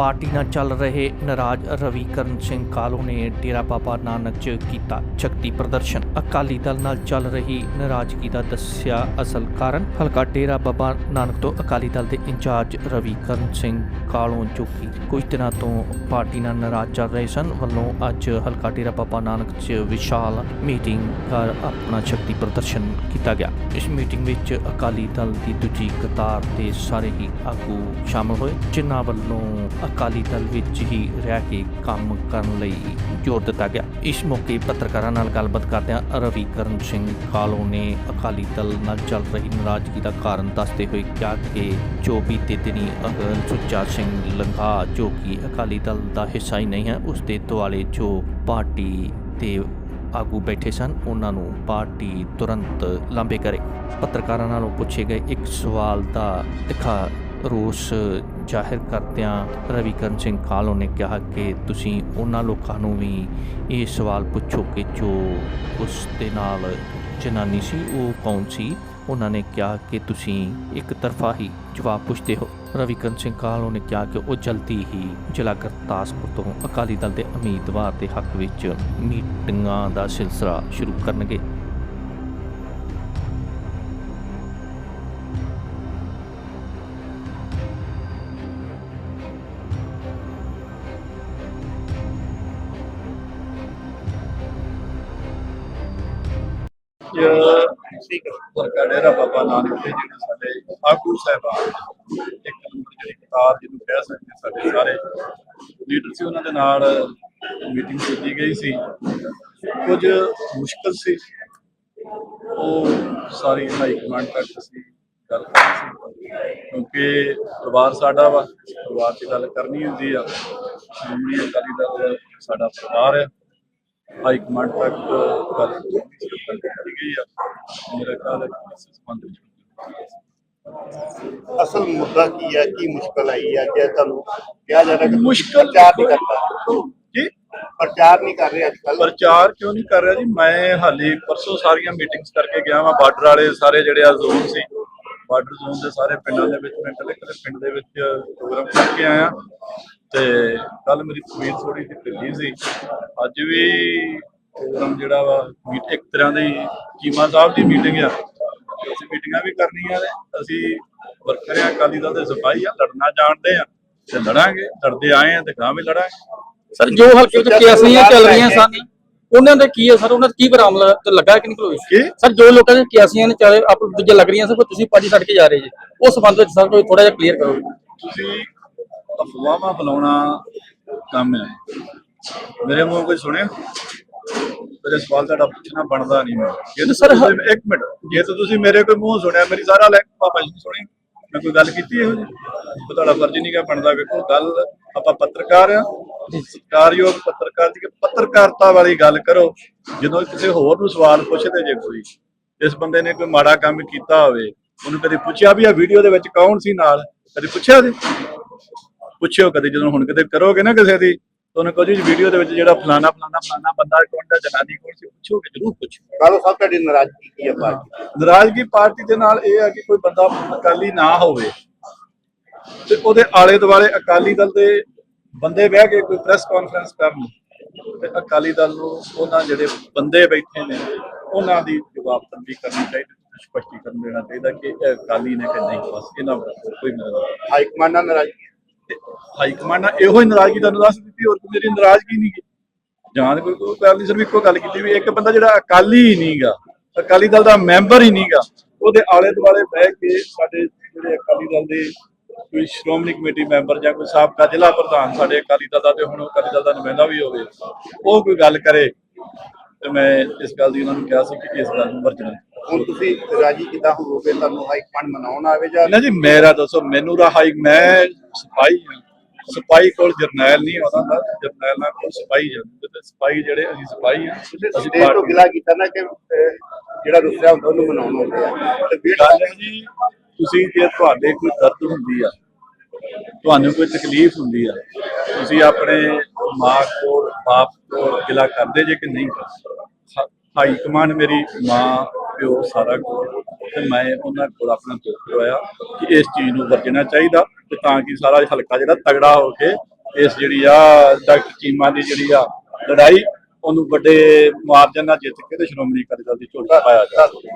Party ਨਾਲ ਚੱਲ ਰਹੇ ਨਾਰਾਜ਼ ਰਵੀ ਕਰਨ ਸਿੰਘ ਕਾਲੋ ਨੇ ਡੇਰਾ ਬਾਬਾ ਨਾਨਕ 'ਚ ਕੀਤਾ ਸ਼ਕਤੀ ਪ੍ਰਦਰਸ਼ਨ। ਅਕਾਲੀ ਦਲ ਨਾਲ ਚੱਲ ਰਹੀ ਨਾਰਾਜ਼ਗੀ ਦਾ ਦੱਸਿਆ ਅਸਲ ਕਾਰਨ। ਹਲਕਾ ਡੇਰਾ ਬਾਬਾ ਨਾਨਕ ਤੋਂ ਅਕਾਲੀ ਦਲ ਦੇ ਇੰਚਾਰਜ ਰਵੀਕਰਨ ਸਿੰਘ ਕਾਲੋ ਜੋ ਕਿ ਕੁਝ ਦਿਨਾਂ ਤੋਂ ਪਾਰਟੀ ਨਾਲ ਨਾਰਾਜ਼ ਚੱਲ ਰਹੇ ਸਨ, ਵੱਲੋਂ ਅੱਜ ਹਲਕਾ ਡੇਰਾ ਬਾਬਾ ਨਾਨਕ 'ਚ ਵਿਸ਼ਾਲ ਮੀਟਿੰਗ ਕਰ ਆਪਣਾ ਸ਼ਕਤੀ ਪ੍ਰਦਰਸ਼ਨ ਕੀਤਾ ਗਿਆ। ਇਸ ਮੀਟਿੰਗ ਵਿੱਚ ਅਕਾਲੀ ਦਲ ਦੀ ਦੂਜੀ ਕਤਾਰ ਦੇ ਸਾਰੇ ਹੀ ਆਗੂ ਸ਼ਾਮਲ ਹੋਏ, ਜਿਨ੍ਹਾਂ ਵੱਲੋਂ ਅਕਾਲੀ ਦਲ ਵਿੱਚ ਹੀ ਰਹਿ ਕੇ ਕੰਮ ਕਰਨ ਲਈ ਜ਼ੋਰ ਦਿੱਤਾ ਗਿਆ। ਇਸ ਮੌਕੇ ਪੱਤਰਕਾਰਾਂ ਨਾਲ ਗੱਲਬਾਤ ਕਰਦਿਆਂ ਰਵੀਕਰਨ ਸਿੰਘ ਕਾਲੋ ਨੇ ਅਕਾਲੀ ਦਲ ਨਾਲ ਚੱਲ ਰਹੀ ਨਾਰਾਜ਼ਗੀ ਦਾ ਕਾਰਨ ਦੱਸਦੇ ਹੋਏ ਕਿਹਾ ਕਿ ਜੋ ਬੀਤੇ ਦਿਨੀ ਅਗਰ ਸੁੱਚਾ ਸਿੰਘ ਲੰਘਾ, ਜੋ ਕਿ ਅਕਾਲੀ ਦਲ ਦਾ ਹਿੱਸਾ ਹੀ ਨਹੀਂ ਹੈ, ਉਸ ਦੇ ਦੁਆਲੇ ਜੋ ਪਾਰਟੀ ਦੇ ਆਗੂ ਬੈਠੇ ਸਨ, ਉਹਨਾਂ ਨੂੰ ਪਾਰਟੀ ਤੁਰੰਤ ਲਾਂਬੇ ਕਰੇ। ਪੱਤਰਕਾਰਾਂ ਨਾਲੋਂ ਪੁੱਛੇ ਗਏ ਇੱਕ ਸਵਾਲ ਦਾ ਤਿੱਖਾ ਰੋਸ ਜ਼ਾਹਿਰ ਕਰਦਿਆਂ ਰਵੀਕਰਨ ਸਿੰਘ ਕਾਲੋ ਨੇ ਕਿਹਾ ਕਿ ਤੁਸੀਂ ਉਹਨਾਂ ਲੋਕਾਂ ਨੂੰ ਵੀ ਇਹ ਸਵਾਲ ਪੁੱਛੋ ਕਿ ਜੋ ਉਸ ਦੇ ਨਾਲ ਜਨਾਨੀ ਸੀ, ਉਹ ਕੌਣ ਸੀ? ਉਹਨਾਂ ਨੇ ਕਿਹਾ ਕਿ ਤੁਸੀਂ ਇੱਕ ਤਰਫਾ ਹੀ ਜਵਾਬ ਪੁੱਛਦੇ ਹੋ। ਰਵੀਕਰਨ ਸਿੰਘ ਕਾਲੋ ਨੇ ਕਿਹਾ ਕਿ ਉਹ ਜਲਦੀ ਹੀ ਜ਼ਿਲ੍ਹਾ ਗੁਰਦਾਸਪੁਰ ਤੋਂ ਅਕਾਲੀ ਦਲ ਦੇ ਉਮੀਦਵਾਰ ਦੇ ਹੱਕ ਵਿੱਚ ਮੀਟਿੰਗਾਂ ਦਾ ਸਿਲਸਿਲਾ ਸ਼ੁਰੂ ਕਰਨਗੇ। ਸਰਕਾਰ ਡੇਰਾ ਬਾਬਾ ਨਾਨਕ ਦੇ ਜਿਹੜੇ ਸਾਡੇ ਆਗੂ ਸਾਹਿਬਾਨ ਇੱਕ ਜਿਹੜੀ ਕਿਤਾਬ ਜਿਹਨੂੰ ਕਹਿ ਸਕਦੇ ਸਾਡੇ ਸਾਰੇ ਲੀਡਰ ਸੀ ਉਹਨਾਂ ਦੇ ਨਾਲ ਮੀਟਿੰਗ ਕੀਤੀ ਗਈ ਸੀ ਕੁਝ ਮੁਸ਼ਕਲ ਸੀ। ਉਹ ਸਾਰੀ ਹਾਈ ਕਮਾਂਡ ਤੱਕ ਅਸੀਂ ਗੱਲ ਕਰਨੀ ਸੀ ਕਿਉਂਕਿ ਪਰਿਵਾਰ ਸਾਡਾ ਵਾ ਪਰਿਵਾਰ ਦੀ ਗੱਲ ਕਰਨੀ ਹੁੰਦੀ ਆ ਸ਼੍ਰੋਮਣੀ ਅਕਾਲੀ ਦਲ ਸਾਡਾ ਪਰਿਵਾਰ ਹੈ ਹਾਈ ਕਮਾਂਡ ਤੱਕ ਗੱਲ ਕੀਤੀ ਗਈ ਆ ਮੇਰਾ ਖਿਆਲ ਹੈ ਕਿ ਇਸ ਸੰਬੰਧ ਵਿੱਚ ਅਸਲ ਮੁੱਦਾ ਕੀ ਹੈ ਕੀ ਮੁਸ਼ਕਲ ਆਈ ਹੈ ਜੇ ਤੁਹਾਨੂੰ ਕਿਹਾ ਜਾ ਰਿਹਾ ਕਿ ਮੁਸ਼ਕਲ ਪ੍ਰਚਾਰ ਨਹੀਂ ਕਰਦਾ ਜੀ ਪ੍ਰਚਾਰ ਨਹੀਂ ਕਰ ਰਹੇ ਅੱਜ ਕੱਲ ਪ੍ਰਚਾਰ ਕਿਉਂ ਨਹੀਂ ਕਰ ਰਿਹਾ ਜੀ ਮੈਂ ਹਾਲੇ ਪਰਸੋਂ ਸਾਰੀਆਂ ਮੀਟਿੰਗਸ ਕਰਕੇ ਗਿਆ ਵਾਂ ਬਾਰਡਰ ਵਾਲੇ ਸਾਰੇ ਜਿਹੜੇ ਆ ਜ਼ੋਨ ਸੀ ਬਾਰਡਰ ਜ਼ੋਨ ਦੇ ਸਾਰੇ ਪਿੰਡਾਂ ਦੇ ਵਿੱਚ ਮੈਂ ਕੱਲੇ ਕੱਲੇ ਪਿੰਡ ਦੇ ਵਿੱਚ ਪ੍ਰੋਗਰਾਮ ਕਰਕੇ ਆਇਆ। ਤੇ ਕੱਲ ਮੇਰੀ ਤਸਵੀਰ ਥੋੜੀ ਜਿਹੀ ਢਿੱਲੀ ਸੀ। ਅੱਜ ਵੀ ਪ੍ਰੋਗਰਾਮ ਜਿਹੜਾ ਵਾ ਮੀਟ ਇੱਕ ਤਰ੍ਹਾਂ ਦੀ ਚੀਮਾ ਸਾਹਿਬ ਦੀ ਮੀਟਿੰਗ ਆ। ਅਸੀਂ ਮੀਟਿੰਗਾਂ ਵੀ ਕਰਨੀਆਂ ਨੇ। ਅਸੀਂ ਵਰਕਰ ਆ ਅਕਾਲੀ ਦਲ ਦੇ ਸਿਪਾਹੀ ਆ ਲੜਨਾ ਜਾਣਦੇ ਆ। ਤੇ ਲੜਾਂਗੇ ਲੜਦੇ ਆਏ ਆ ਤੇ ਗਾਂ ਵੀ ਲੜਾਂਗੇ। ਸਰ ਜੋ ਹਲਕੇ ਵਿੱਚ ਕਿਆਸੀਆਂ ਚੱਲ ਰਹੀਆਂ ਸਨ ਉਹਨਾਂ ਦੇ ਕੀ ਹੈ ਸਰ? ਉਹਨਾਂ ਦਾ ਕੀ ਬਰਾਮਦ ਤੇ ਲੱਗਾ ਕਿ ਨਹੀਂ ਕੋਈ? ਕੀ? ਸਰ ਜੋ ਲੋਕਾਂ ਦੇ ਕਿਆਸੀਆਂ ਨੇ ਚਾਲੇ ਆਪ ਦੂਜੇ ਲੱਗ ਰਹੀਆਂ ਕੋਈ ਤੁਸੀਂ ਪਾਰਟੀ ਛੱਡ ਕੇ ਜਾ ਰਹੇ ਜੀ। ਉਸ ਸੰਬੰਧ ਵਿੱਚ ਸਰ ਕੋਈ ਥੋੜਾ ਜਿਹਾ ਕਲੀਅਰ ਕਰੋ। ਤੁਸੀਂ ਅਫਵਾਹਾਂ ਫੈਲਾਉਣਾ ਕੰਮ ਹੈ। ਮੇਰੇ ਮੂੰਹ ਕੋਈ ਸੁਣਿਆ? ਮੇਰੇ ਸਵਾਲ ਤੁਹਾਡਾ ਪੁੱਛਣਾ ਬਣਦਾ ਨਹੀਂ ਜੇ ਸਰ ਇੱਕ ਮਿੰਟ ਜੇ ਤਾਂ ਤੁਸੀਂ ਮੇਰੇ ਕੋਈ ਮੂੰਹ ਸੁਣਿਆ ਮੇਰੀ ਸਾਰਾ ਲੈ ਪਾਪਾ ਜੀ ਸੁਣੀ। ਮੈਂ ਕੋਈ ਗੱਲ ਕੀਤੀ ਇਹੋ ਤਾਂ ਤੁਹਾਡਾ ਫਰਜ਼ ਨਹੀਂ ਕਿ ਬਣਦਾ ਵੇਖੋ। ਗੱਲ ਆਪਾਂ ਪੱਤਰਕਾਰ ਆ ਸਤਿਕਾਰਯੋਗ ਪੱਤਰਕਾਰ ਦੀ ਪੱਤਰਕਾਰਤਾ ਵਾਲੀ ਗੱਲ ਕਰੋ ਜਦੋਂ ਕਿਸੇ ਹੋਰ ਨੂੰ ਸਵਾਲ ਪੁੱਛਦੇ ਜੇ ਕੋਈ ਇਸ ਬੰਦੇ ਨੇ ਕੋਈ ਮਾੜਾ ਕੰਮ ਕੀਤਾ ਹੋਵੇ ਉਹਨੂੰ ਕਦੇ ਪੁੱਛਿਆ ਵੀ ਆ ਵੀਡੀਓ ਦੇ ਵਿੱਚ ਕੌਣ ਸੀ ਨਾਲ? ਕਦੇ ਪੁੱਛਿਆ ਜੀ ਪੁੱਛਿਓ ਕਦੇ ਜਦੋਂ ਹੁਣ ਕਿਤੇ ਕਰੋਗੇ ਨਾ ਕਿਸੇ ਦੀ ਤਾਂ ਉਹਨੂੰ ਕਹੋ ਜੀ ਵੀਡੀਓ ਦੇ ਵਿੱਚ ਜਿਹੜਾ ਫਲਾਣਾ ਫਲਾਣਾ ਫਲਾਣਾ ਬੰਦਾ ਕੌਣ ਦਾ ਜਨਾਨੀ ਕੌਣ ਸੀ ਪੁੱਛੋਗੇ ਜ਼ਰੂਰ ਪੁੱਛੋ। ਕਾਲੋ ਸਾਹਿਬ ਤੁਹਾਡੀ ਨਾਰਾਜ਼ਗੀ ਕੀ ਹੈ ਪਾਰਟੀ ਨਾਰਾਜ਼ਗੀ ਪਾਰਟੀ ਦੇ ਨਾਲ ਇਹ ਹੈ ਕਿ ਕੋਈ ਬੰਦਾ ਅਕਾਲੀ ਨਾ ਹੋਵੇ ਤੇ ਉਹਦੇ ਆਲੇ ਦੁਆਲੇ ਅਕਾਲੀ ਦਲ ਦੇ ਬੰਦੇ ਬਹਿ ਕੇ ਕੋਈ ਪ੍ਰੈਸ ਕਾਨਫਰੰਸ ਕਰਨ ਤੇ ਅਕਾਲੀ ਦਲ ਨੂੰ ਉਹਨਾਂ ਜਿਹੜੇ ਬੰਦੇ ਬੈਠੇ ਨੇ ਉਹਨਾਂ ਦੀ ਜਵਾਬਦਹਿੀ ਕਰਨੀ ਚਾਹੀਦੀ ਸਪਸ਼ਟੀਕਰਨ ਦੇਣਾ ਚਾਹੀਦਾ ਕਿ ਇਹ ਅਕਾਲੀ ਨੇ ਕਿ ਨਹੀਂ ਬਸ ਇਹਨਾਂ ਕੋਈ ਹਾਈ ਕਮਾਂਡ ਨਾਲ ਨਾਰਾਜ਼ਗੀ? ਹਾਈ ਕਮਾਂਡ ਨਾਲ ਇਹੋ ਹੀ ਨਾਰਾਜ਼ਗੀ ਤੁਹਾਨੂੰ ਦੱਸ ਦਿੱਤੀ ਹੋਰ ਕੋਈ ਮੇਰੀ ਨਾਰਾਜ਼ਗੀ ਨਹੀਂ ਜਾਂ ਕੋਈ ਕੋਈ ਗੱਲ ਨਹੀਂ ਸਿਰਫ ਇੱਕੋ ਗੱਲ ਕੀਤੀ ਵੀ ਇੱਕ ਬੰਦਾ ਜਿਹੜਾ ਅਕਾਲੀ ਹੀ ਨਹੀਂਗਾ ਅਕਾਲੀ ਦਲ ਦਾ ਮੈਂਬਰ ਹੀ ਨਹੀਂਗਾ ਉਹਦੇ ਆਲੇ ਦੁਆਲੇ ਬਹਿ ਕੇ ਸਾਡੇ ਜਿਹੜੇ ਅਕਾਲੀ ਦਲ ਦੇ ਕੋਈ ਸ਼੍ਰੋਮਣੀ ਕਮੇਟੀ ਮੈਂਬਰ ਜਾਂ ਕੋਈ ਸਾਬਕਾ ਜ਼ਿਲ੍ਹਾ ਪ੍ਰਧਾਨ ਸਾਡੇ ਅਕਾਲੀ ਦਲ ਦਾ ਤੇ ਹੁਣ ਅਕਾਲੀ ਦਲ ਦਾ ਨੁਮਾਇੰਦਾ ਵੀ ਹੋਵੇ ਉਹ ਕੋਈ ਗੱਲ ਕਰੇ ਤੇ ਮੈਂ ਇਸ ਗੱਲ ਦੀ ਉਹਨਾਂ ਨੂੰ ਕਿਹਾ ਸੀ ਕਿ ਇਸ ਗੱਲ ਨੂੰ ਵਰਜਣਾ ਹੁਣ ਤੁਸੀਂ ਰਾਜੀ ਕਿਦਾਂ ਹੋਵੋਗੇ? ਤੁਹਾਨੂੰ ਹਾਈ ਕਮਾਂਡ ਮਨਾਉਣ ਆਵੇ ਜਾਂ ਨਾ ਜੀ ਮੇਰਾ ਦੱਸੋ ਮੈਨੂੰ ਰਹਾਈ ਮੈਂ ਸਿਪਾਹੀ ਹਾਂ। ਸਿਪਾਹੀ ਕੋਲ ਜਰਨੈਲ ਨਹੀਂ ਆਉਂਦਾ ਹੁੰਦਾ ਜਰਨੈਲ ਨਾਲ ਕੋਲ ਸਿਪਾਹੀ ਜਾਂਦੇ ਤੇ ਸਿਪਾਹੀ ਜਿਹੜੇ ਅਸੀਂ ਹਾਂ ਤੁਸੀਂ ਅਸੀਂ ਸਟੇਜ ਤੋਂ ਗਿਲਾ ਕੀਤਾ ਨਾ ਕਿ ਜਿਹੜਾ ਰੁੱਸਿਆ ਹੁੰਦਾ ਉਹਨੂੰ ਮਨਾਉਣ ਆ। ਤੇ ਵੀਰ ਗੱਲ ਹੈ ਜੀ ਤੁਸੀਂ ਜੇ ਤੁਹਾਡੇ ਕੋਈ ਦਰਦ ਹੁੰਦੀ ਆ ਤੁਹਾਨੂੰ ਕੋਈ ਤਕਲੀਫ ਹੁੰਦੀ ਆ ਤੁਸੀਂ ਆਪਣੇ ਮਾਂ ਕੋਲ ਬਾਪ ਕੋਲ ਗਿਲਾ ਕਰਦੇ ਜੇ ਕਿ ਨਹੀਂ? ਕਰਦੇ ਹਾਈ ਕਮਾਂਡ ਮੇਰੀ ਮਾਂ ਪਿਓ ਸਾਰਾ ਕੁਝ ਤੇ ਮੈਂ ਉਹਨਾਂ ਕੋਲ ਆਪਣਾ ਦੁੱਖ ਹੋਇਆ ਕਿ ਇਸ ਚੀਜ਼ ਨੂੰ ਵਰਜਣਾ ਚਾਹੀਦਾ। ਤੇ ਤਾਂ ਕਿ ਸਾਰਾ ਹਲਕਾ ਜਿਹੜਾ ਤਗੜਾ ਹੋ ਕੇ ਇਸ ਜਿਹੜੀ ਆ ਡਾਕਟਰ ਚੀਮਾ ਦੀ ਜਿਹੜੀ ਆ ਲੜਾਈ, ਉਹਨੂੰ ਵੱਡੇ ਮਾਰਜਨ ਨਾਲ ਜਿੱਤ ਕੇ ਤੇ ਸ਼੍ਰੋਮਣੀ ਅਕਾਲੀ ਦਲ ਦੀ ਝੋਲੀ 'ਚ ਪਾਇਆ ਜਾਵੇ।